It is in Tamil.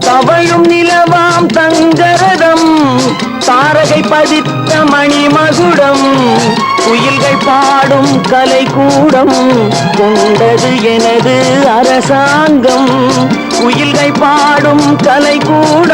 தவழும் நிலவாம் தங்கரதம் தாரகை பதித்த மணி மகுடம் குயில்கள் பாடும் கலை கூடம் கொண்டது எனது அரசாங்கம். குயில்கள் பாடும் கலை கூடம்